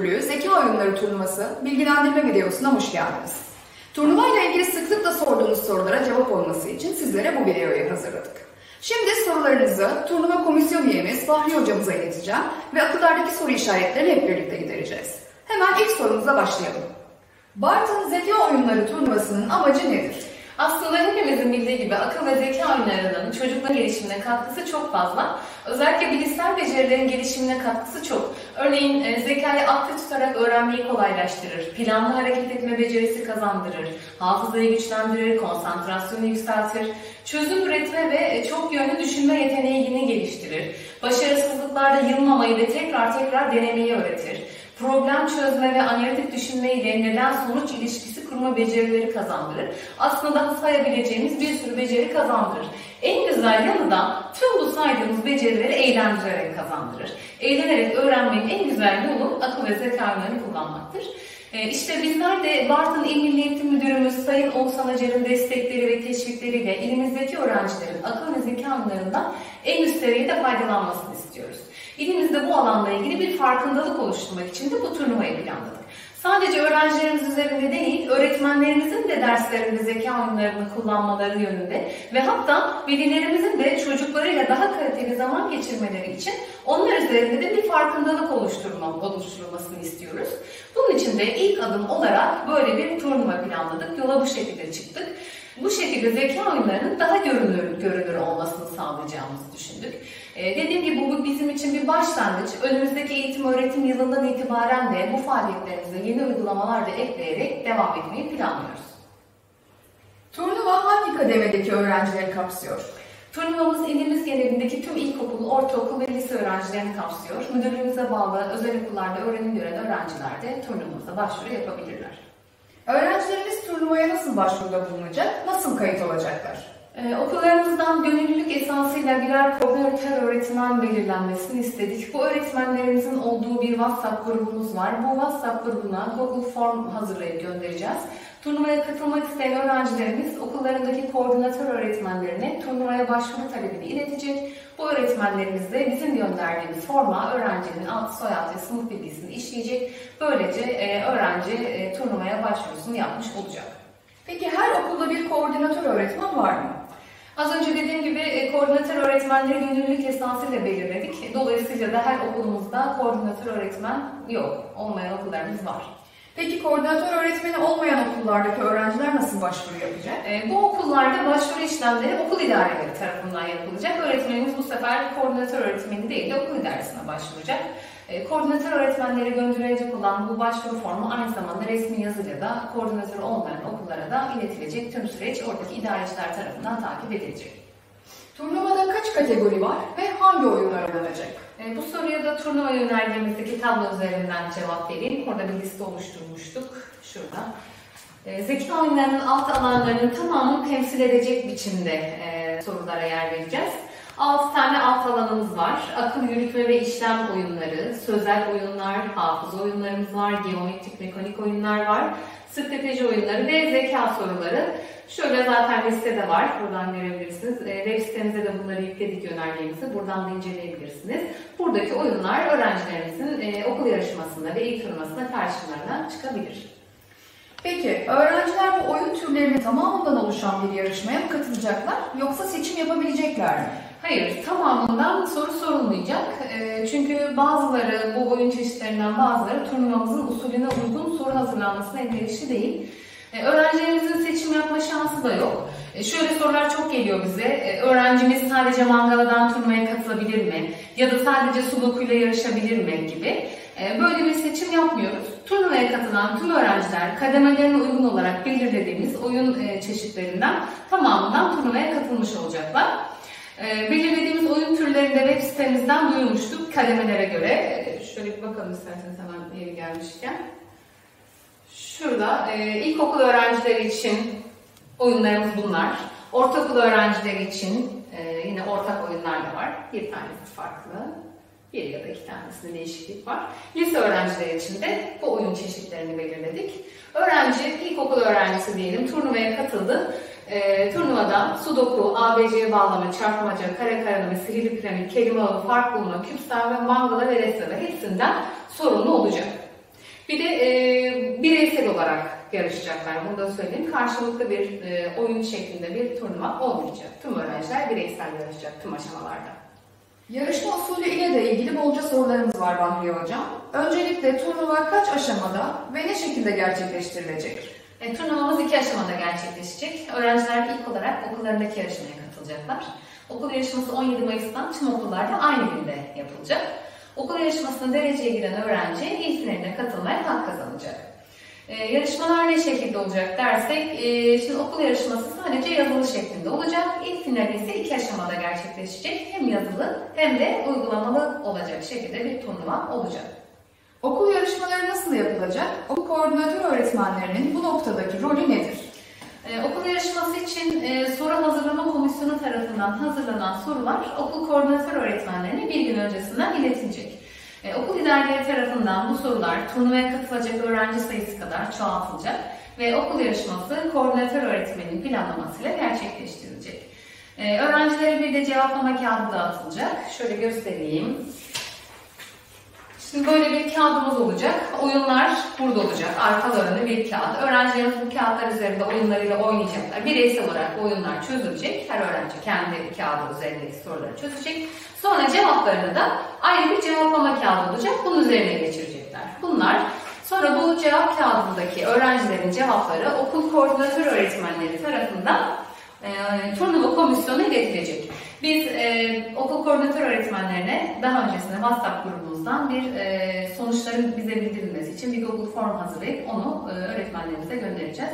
Müdürlüğü Zeka Oyunları Turnuvası bilgilendirme videosuna hoş geldiniz. Turnuva ile ilgili sıklıkla sorduğunuz sorulara cevap olması için sizlere bu videoyu hazırladık. Şimdi sorularınızı turnuva komisyon üyemiz Fahri hocamıza ileteceğim ve akıllardaki soru işaretlerini hep birlikte gidereceğiz. Hemen ilk sorumuza başlayalım. Bartın Zeka Oyunları Turnuvası'nın amacı nedir? Aslında hepimizin bildiği gibi akıl ve zeka oyunlarının çocukların gelişimine katkısı çok fazla. Özellikle bilişsel becerilerin gelişimine katkısı çok. Örneğin e, zekayı aktif tutarak öğrenmeyi kolaylaştırır, planlı hareket etme becerisi kazandırır, hafızayı güçlendirir, konsantrasyonu yükseltir, çözüm üretme ve e, çok yönlü düşünme yeteneğini geliştirir, başarısızlıklarda yılmamayı ve tekrar tekrar denemeyi öğretir problem çözme ve analitik düşünme ile neden sonuç ilişkisi kurma becerileri kazandırır. Aslında sayabileceğimiz bir sürü beceri kazandırır. En güzel yanı da tüm bu saydığımız becerileri eğlendirerek kazandırır. Eğlenerek öğrenmenin en güzel yolu akıl ve zekalarını kullanmaktır. Ee, işte bizler de Bartın İl Milli Eğitim Müdürümüz Sayın Oğuzhan Acar'ın destekleri ve teşvikleriyle ilimizdeki öğrencilerin akıl ve zeka en üst seviyede faydalanmasını istiyoruz. İlimizde bu alanla ilgili bir farkındalık oluşturmak için de bu turnuvayı planladık. Sadece öğrencilerimiz üzerinde değil, öğretmenlerimizin de derslerinde zeka oyunlarını kullanmaları yönünde ve hatta velilerimizin de çocuklarıyla daha kaliteli zaman geçirmeleri için onlar üzerinde de bir farkındalık oluşturma, oluşturulmasını istiyoruz. Bunun için de ilk adım olarak böyle bir turnuva planladık. Yola bu şekilde çıktık. Bu şekilde zeka oyunlarının daha görünür, görünür olmasını sağlayacağımızı düşündük. Ee, dediğim gibi bu bizim için bir başlangıç. Önümüzdeki eğitim öğretim yılından itibaren de bu faaliyetlerimize yeni uygulamalar da ekleyerek devam etmeyi planlıyoruz. Turnuva hangi kademedeki öğrencileri kapsıyor? Turnuvamız ilimiz genelindeki tüm ilkokul, ortaokul ve lise öğrencilerini kapsıyor. Müdürlüğümüze bağlı özel okullarda öğrenim gören öğrenciler de turnuvamıza başvuru yapabilirler. Öğrencilerimiz turnuvaya nasıl başvuruda bulunacak, nasıl kayıt olacaklar? Ee, okullarımızdan gönüllülük esasıyla birer koordinatör öğretmen belirlenmesini istedik. Bu öğretmenlerimizin olduğu bir WhatsApp grubumuz var. Bu WhatsApp grubuna Google Form hazırlayıp göndereceğiz. Turnuvaya katılmak isteyen öğrencilerimiz okullarındaki koordinatör öğretmenlerine turnuvaya başvuru talebini iletecek. Bu öğretmenlerimiz de bizim gönderdiğimiz forma öğrencinin ad, soyad ve sınıf bilgisini işleyecek. Böylece e, öğrenci e, turnuvaya başvurusunu yapmış olacak. Peki her okulda bir koordinatör öğretmen var mı? Az önce dediğim gibi e, koordinatör öğretmenleri gönüllülük esasıyla belirledik. Dolayısıyla da her okulumuzda koordinatör öğretmen yok. Olmayan okullarımız var. Peki koordinatör öğretmeni olmayan okullardaki öğrenciler nasıl başvuru yapacak? E, bu okullarda başvuru işlemleri okul idareleri tarafından yapılacak. Öğretmenimiz bu sefer koordinatör öğretmeni değil de okul idaresine başvuracak. E, koordinatör öğretmenlere gönderilecek olan bu başvuru formu aynı zamanda resmi yazıyla da koordinatör olmayan okullara da iletilecek. Tüm süreç oradaki idareciler tarafından takip edilecek. Turnuvada kaç kategori var ve hangi oyunlar oynanacak? E, bu soruya da turnuva yönergemizdeki tablo üzerinden cevap vereyim. Orada bir liste oluşturmuştuk. Şurada. E, zeka oyunlarının alt alanlarının tamamını temsil edecek biçimde e, sorulara yer vereceğiz. 6 tane alt alanımız var. Akıl yürütme ve işlem oyunları, sözel oyunlar, hafıza oyunlarımız var, geometrik mekanik oyunlar var, strateji oyunları ve zeka soruları. Şöyle zaten listede var. Buradan görebilirsiniz. E, web sitemize de bunları yükledik yönergemizi. Buradan da inceleyebilirsiniz. Buradaki oyunlar öğrencilerimizin e, okul yarışmasında ve ilk turnuvasında karşılarına çıkabilir. Peki, öğrenciler bu oyun türlerinin tamamından oluşan bir yarışmaya mı katılacaklar yoksa seçim yapabilecekler mi? Hayır, tamamından soru sorulmayacak. E, çünkü bazıları, bu oyun çeşitlerinden bazıları turnuvamızın usulüne uygun soru hazırlanmasına elverişli değil. E, öğrencilerimizin seçim yapma şansı da yok. E, şöyle sorular çok geliyor bize. E, öğrencimiz sadece mangaladan turnuvaya katılabilir mi? Ya da sadece sulukuyla yarışabilir mi gibi. Böyle bir seçim yapmıyoruz. Turnuvaya katılan tüm öğrenciler kademelerine uygun olarak belirlediğimiz oyun çeşitlerinden tamamından turnuvaya katılmış olacaklar. Belirlediğimiz oyun türlerinde web sitemizden duyurmuştuk kademelere göre. Şöyle bir bakalım isterseniz hemen yeri gelmişken. Şurada e, ilkokul öğrencileri için oyunlarımız bunlar. Ortaokul öğrencileri için e, yine ortak oyunlar da var. Bir tanesi farklı. Bir ya da iki tanesinde değişiklik var. Lise öğrencileri için de bu oyun çeşitlerini belirledik. Öğrenci, ilkokul öğrencisi diyelim, turnuvaya katıldı. E, turnuvada sudoku, ABC bağlama, çarpmaca, kare karalama, sihirli piramit, kelime ağı, fark bulma, küp ve mangala ve restara hepsinden sorumlu olacak. Bir de e, bireysel olarak yarışacaklar. Bunu da söyleyeyim. Karşılıklı bir e, oyun şeklinde bir turnuva olmayacak. Tüm öğrenciler bireysel yarışacak tüm aşamalarda. Yarışma usulü ile de ilgili bolca sorularımız var Bahriye Hocam. Öncelikle turnuva kaç aşamada ve ne şekilde gerçekleştirilecek? E, turnuvamız iki aşamada gerçekleşecek. Öğrenciler ilk olarak okullarındaki yarışmaya katılacaklar. Okul yarışması 17 Mayıs'tan tüm okullarda aynı günde yapılacak. Okul yarışmasına dereceye giren öğrenci ilk finaline katılmaya hak kazanacak. Ee, yarışmalar ne şekilde olacak dersek, e, şimdi okul yarışması sadece yazılı şeklinde olacak. İlk final ise iki aşamada gerçekleşecek. Hem yazılı hem de uygulamalı olacak şekilde bir turnuva olacak. Okul yarışmaları nasıl yapılacak? Okul koordinatör öğretmenlerinin bu noktadaki rolü nedir? Ee, okul yarışması için e, soru hazırlama komisyonu tarafından hazırlanan sorular okul koordinatör öğretmenlerine bir gün öncesinden iletilecek. E, okul idareleri tarafından bu sorular turnuvaya katılacak öğrenci sayısı kadar çoğaltılacak ve okul yarışması koordinatör öğretmenin planlamasıyla gerçekleştirilecek. E, öğrencilere bir de cevaplama kağıdı dağıtılacak. Şöyle göstereyim. Şimdi böyle bir kağıdımız olacak. Oyunlar burada olacak. Arkalarında bir kağıt. Öğrencilerimiz bu kağıtlar üzerinde oyunlarıyla oynayacaklar. Bireysel olarak oyunlar çözülecek. Her öğrenci kendi kağıdı üzerindeki soruları çözecek. Sonra cevaplarını da ayrı bir cevaplama kağıdı olacak. Bunun üzerine geçirecekler. Bunlar sonra bu cevap kağıdındaki öğrencilerin cevapları okul koordinatör öğretmenleri tarafından e, turnuva komisyonu iletilecek. Biz e, okul koordinatör öğretmenlerine daha öncesinde WhatsApp grubumuzdan bir e, sonuçların bize bildirilmesi için bir Google Form hazırlayıp onu e, öğretmenlerimize göndereceğiz.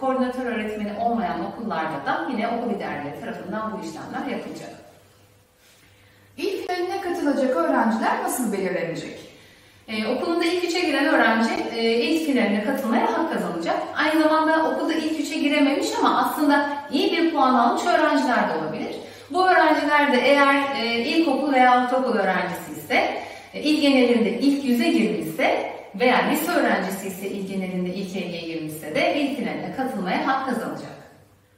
Koordinatör öğretmeni olmayan okullarda da yine okul idareleri tarafından bu işlemler yapılacak. İlk finaline katılacak öğrenciler nasıl belirlenecek? Ee, okulunda ilk üçe giren öğrenci e, ilk finaline katılmaya hak kazanacak. Aynı zamanda okulda ilk üçe girememiş ama aslında iyi bir puan almış öğrenciler de olabilir. Bu öğrenciler de eğer e, ilkokul veya ortaokul öğrencisi ise e, il genelinde ilk yüze girmişse veya lise öğrencisi ise il genelinde ilk 50'ye girmişse de ilk finaline katılmaya hak kazanacak.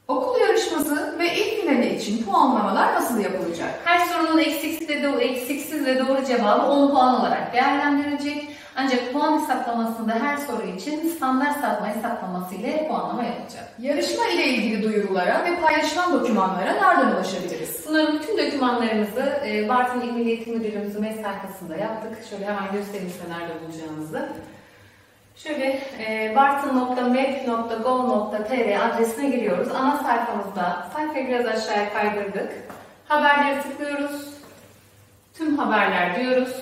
Okul yarışması ve ilk finali için puanlamalar nasıl yapılacak? Her sorunun eksiksiz ve doğru, eksiksiz ve doğru cevabı 10 puan olarak değerlendirilecek. Ancak puan hesaplamasında her soru için standart sapma hesaplaması ile puanlama yapılacak. Yarışma ile ilgili duyurulara ve paylaşılan dokümanlara nereden ulaşabiliriz? Bunların bütün dokümanlarımızı e, Bartın İl Milli Eğitim Müdürlüğümüzün web sayfasında yaptık. Şöyle hemen göstereyim size nerede bulacağınızı. Şöyle e, bartın.map.gov.tr adresine giriyoruz. Ana sayfamızda sayfayı biraz aşağıya kaydırdık. Haberleri tıklıyoruz. Tüm haberler diyoruz.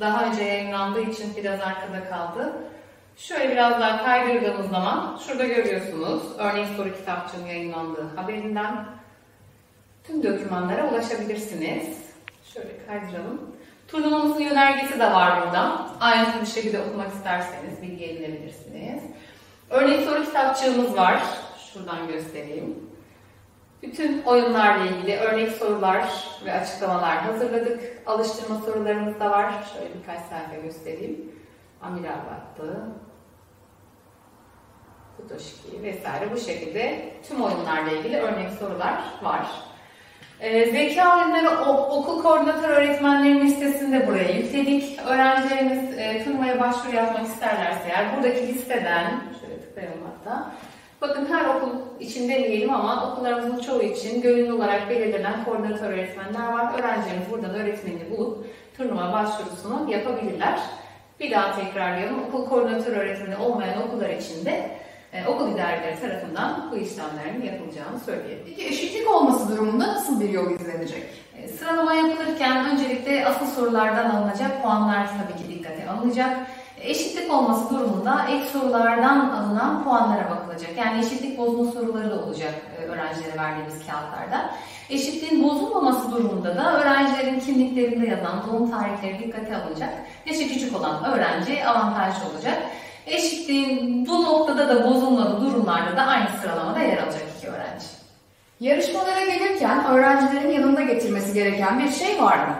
Daha önce yayınlandığı için biraz arkada kaldı. Şöyle biraz daha kaydırdığımız zaman şurada görüyorsunuz. Örnek soru kitapçığının yayınlandığı haberinden tüm dokümanlara ulaşabilirsiniz. Şöyle kaydıralım. Turnuvamızın yönergesi de var burada. Ayrıntılı bir şekilde okumak isterseniz bilgi edinebilirsiniz. Örnek soru kitapçığımız var. Şuradan göstereyim. Bütün oyunlarla ilgili örnek sorular ve açıklamalar hazırladık. Alıştırma sorularımız da var. Şöyle birkaç sayfa göstereyim. Amiral battı. Futoşki vesaire bu şekilde tüm oyunlarla ilgili örnek sorular var. Ee, zeka oyunları okul koordinatör öğretmenlerin listesinde buraya yükledik. Öğrencilerimiz e, turnuvaya başvuru yapmak isterlerse eğer buradaki listeden, şöyle tıklayalım hatta, bakın her okul için demeyelim ama okullarımızın çoğu için gönüllü olarak belirlenen koordinatör öğretmenler var. Öğrencilerimiz buradan öğretmeni bulup turnuva başvurusunu yapabilirler. Bir daha tekrarlayalım. Okul koordinatör öğretmeni olmayan okullar için de e, okul idareleri tarafından bu işlemlerin yapılacağını söyleyelim. Peki eşitlik olması durumunda nasıl bir yol izlenecek? E, sıralama yapılırken öncelikle asıl sorulardan alınacak puanlar tabii ki dikkate alınacak. E, eşitlik olması durumunda ilk sorulardan alınan puanlara bakılacak. Yani eşitlik bozma soruları da olacak öğrencilere verdiğimiz kağıtlarda. Eşitliğin bozulmaması durumunda da öğrencilerin kimliklerinde yazan doğum tarihleri dikkate alınacak. Yaşı küçük olan öğrenci avantajlı olacak. Eşitliğin bu noktada da bozulmadığı durumlarda da aynı sıralamada yer alacak iki öğrenci. Yarışmalara gelirken öğrencilerin yanında getirmesi gereken bir şey var mı?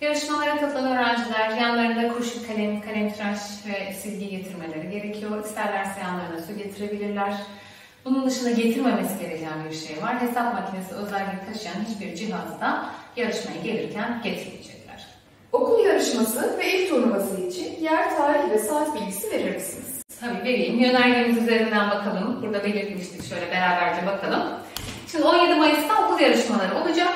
Yarışmalara katılan öğrenciler yanlarında kurşun kalem, kalem tıraş ve silgi getirmeleri gerekiyor. İsterlerse yanlarına su getirebilirler. Bunun dışında getirmemesi gereken bir şey var. Hesap makinesi özellik taşıyan hiçbir cihazda yarışmaya gelirken getirmeyecekler. Okul yarışması ve il turnuvası için yer, tarih ve saat bilgisi verir misiniz? Tabii vereyim. Yönergemiz üzerinden bakalım. Burada belirtmiştik şöyle beraberce bakalım. Şimdi 17 Mayıs'ta okul yarışmaları olacak.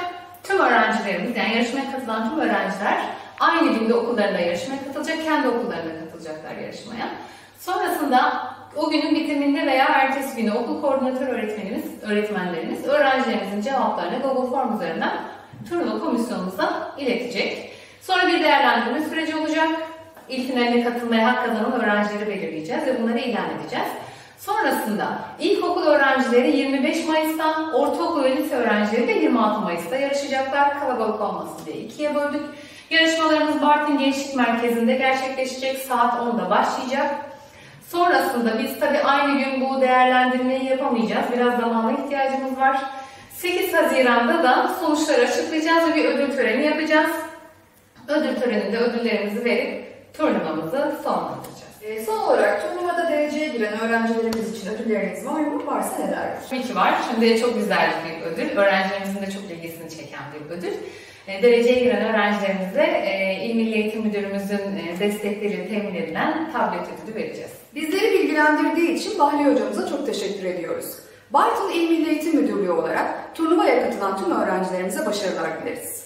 Tüm öğrencilerimiz yani yarışmaya katılan tüm öğrenciler aynı günde okullarında yarışmaya katılacak. Kendi okullarına katılacaklar yarışmaya. Sonrasında o günün bitiminde veya ertesi günü okul koordinatör öğretmenimiz, öğretmenlerimiz öğrencilerimizin cevaplarını Google Form üzerinden turnuva komisyonumuza iletecek. Sonra bir değerlendirme süreci olacak. İlk finaline katılmaya hak kazanan öğrencileri belirleyeceğiz ve bunları ilan edeceğiz. Sonrasında ilkokul öğrencileri 25 Mayıs'ta, ortaokul ve öğrencileri de 26 Mayıs'ta yarışacaklar. Kalabalık olmasın diye ikiye böldük. Yarışmalarımız Bartın Gençlik Merkezi'nde gerçekleşecek. Saat 10'da başlayacak. Sonrasında biz tabii aynı gün bu değerlendirmeyi yapamayacağız. Biraz zamana ihtiyacımız var. 8 Haziran'da da sonuçları açıklayacağız ve bir ödül töreni yapacağız. Ödül töreninde ödüllerimizi verip turnuvamızı sonlandıracağız. Ee, son olarak turnuvada dereceye giren öğrencilerimiz için ödülleriniz var mı? Varsa nelerdir? Tabii ki var. Şimdi çok güzel bir ödül. Öğrencilerimizin de çok ilgisini çeken bir ödül. E, Dereceye giren öğrencilerimize e, İl Milli Eğitim Müdürümüzün e, destekleriyle temin edilen tablet ödülü vereceğiz. Bizleri bilgilendirdiği için Bahri Hocamıza çok teşekkür ediyoruz. Bartın İl Milli Eğitim Müdürlüğü olarak turnuvaya katılan tüm öğrencilerimize başarılar dileriz.